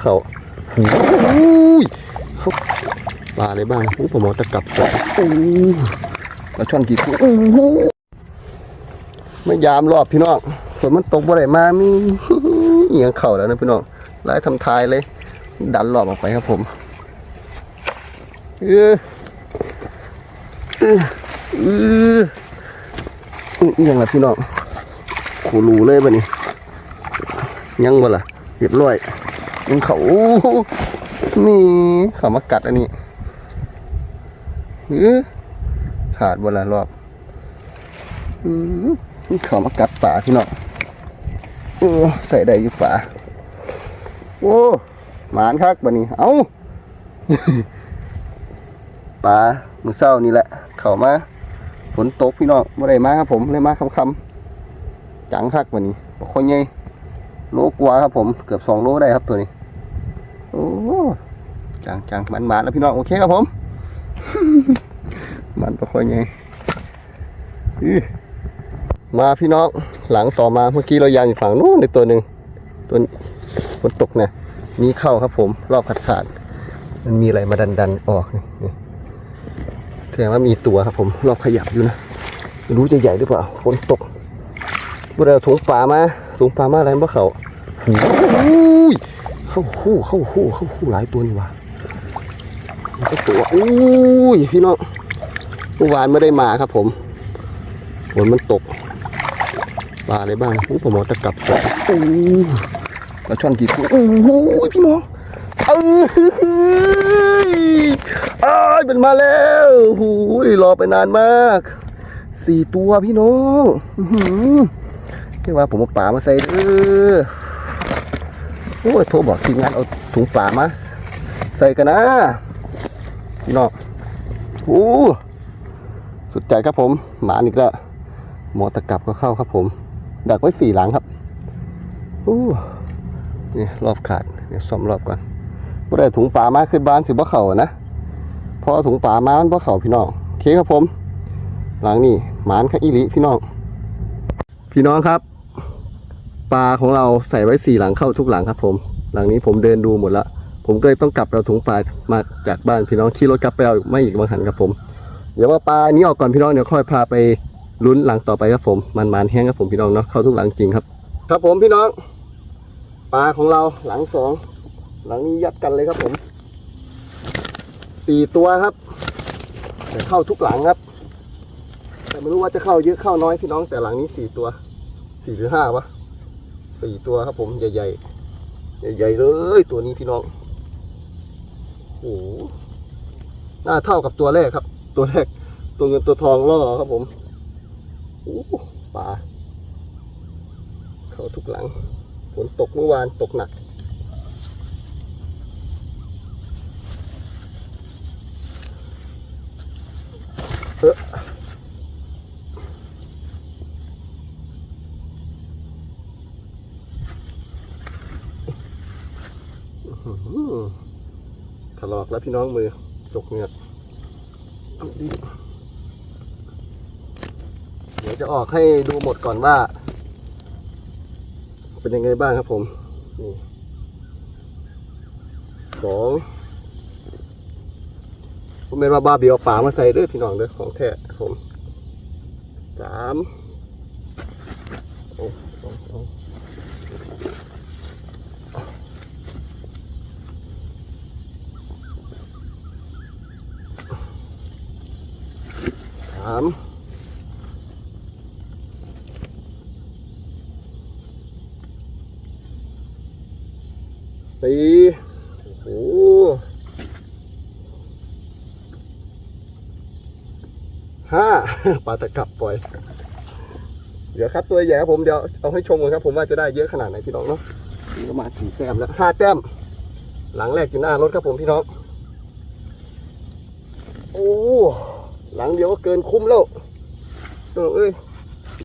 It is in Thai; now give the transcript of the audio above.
เขาหูยเขาปลาอะไรบ้างอู้ผมเอาตะกรับก่อนอู้ปลาช่อนกี่ตัวอู้หูไม่ยามรอบพี่น้องฝนมันตกบ่ได้มามีเอียงเข่าแล้วนะพี่น้องไล่ทำทายเลย ดันรอบออกไปครับผมเออเออเออเอียงละพี่น้องโครูเลยบ่นี่ยังบ่ล่ะเรียบร้อย ยังเขานี่เขามากัดอันนี้หือขาดบนละรอบอือเขามากัดป่าพี่น้องเออใส่ได้อยู่ป่าโอ้หมานคักบันนี้ เอ้าป่ามือเศร้านี่แหละ เขามาฝนตกพี่น้องบ่ได้มาครับผมเลยมาคำคำๆจังคักบันนี้บ่ค่อยใหญ่โลกว่าครับผม เกือบสองโลได้ครับตัวนี้ โอ้จังจังมันมาแล้วพี่น้องโอเคครับผม มันประคอยไงมาพี่น้องหลังต่อมาเมื่อกี้เรายางอยู่ฝั่งนู้นในตัวหนึ่งตัวฝนตกเนี่ยมีเข้าครับผม รอบขาดขาดๆมันมีอะไรมาดันดันออกนี่แสดงว่ามีตัวครับผม รอบขยับอยู่นะรู้จะใหญ่หรือเปล่าฝนตกว่าเราถุงปลามาถุงปลามาอะไรบ้าเขาหูย เข้าคู่เข้าคู่เข้าคู่หลายตัวนี่ว่าก็ตัวอุ้ยพี่น้องเมื่อวานไม่ได้มาครับผมฝนมันตกปลาอะไรบ้างอู้ผมเอาตะกรับก่อนอู้ปลาช่อนกี่ตัวอู้หูพี่น้องเอ้ยอ้ายเป็นมาแล้วหูยรอไปนานมากสี่ตัวพี่น้องอื้อหือที่ว่าผมเอาปลามาใส่เด้อ โอ้ยโทรบอกทีมงานเอาถุงปลามา ใส่กันนะพี่น้องโอ้สุดใจครับผมหมาอีกแล้วหมอตะกับก็เข้าครับผม ดักไว้สี่หลังครับโอ้นี่รอบขาดเดี๋ยวซ่อมรอบก่อนบ่ได้ถุงปลามาขึ้นบ้านสิบ่เข่านะเพอถุงปลามามันบ่เข่าพี่น้องโอเคครับผม หลังนี่หมานข้าอีหลิพี่น้องพี่น้องครับ ปลาของเราใส่ไว้สี่หลังเข้าทุกหลังครับผม หลังนี้ผมเดินดูหมดละผมก็เลยต้องกลับเอาถุงปลามาจากบ้านพี่น้องขี่รถกลับไปเอาไม่อีกบางหันครับผม เดี๋ยวว่าปลานี้ออกก่อนพี่น้องเดี๋ยวค่อยพาไปลุ้นหลังต่อไปครับผมมันมันแห้งครับผมพี่น้องเนาะเข้าทุกหลังจริงครับ ครับผมพี่น้อง ปลาของเราหลังสองหลังนี้ยัดกันเลยครับผมสี่ตัวครับแต่เข้าทุกหลังครับ แต่ไม่รู้ว่าจะเข้าเยอะเข้าน้อยพี่น้องแต่หลังนี้สี่ตัวสี่หรือห้าวะ สี่ตัวครับผมใหญ่ๆใหญ่ๆเลยตัวนี้พี่น้องโอ้หหน้าเท่ากับตัวแรกครับ ตัวแรก ตัวเงินตัวทองล่อครับผมโอ้ปลาเขาทุกหลังฝนตกเมื่อวานตกหนักเออ อื้อหือ ถลอกแล้วพี่น้องมือจกเงือกเดิเดี๋ยวจะออกให้ดูหมดก่อนว่า เป็นยังไงบ้างครับผมสองผมเป็นมาบาเบียวป่ามาใส่ด้วยพี่น้องเด้อของแท้ผมสามโอ้โอ้โอ้ สามสี่โอ้โหห้าปลาตะกรับปล่อย เดี๋ยวครับตัวใหญ่ครับผมเดี๋ยวเอาให้ชมกันครับ ผมว่าจะได้เยอะขนาดไหนพี่น้องเนาะนี่ก็มาสี่แต้มแล้วห้าแต้ม หลังแรกอยู่หน้ารถครับผมพี่น้อง โอ้ หลังเดียวก็เกินคุ้มแล้วตัวเอ้ย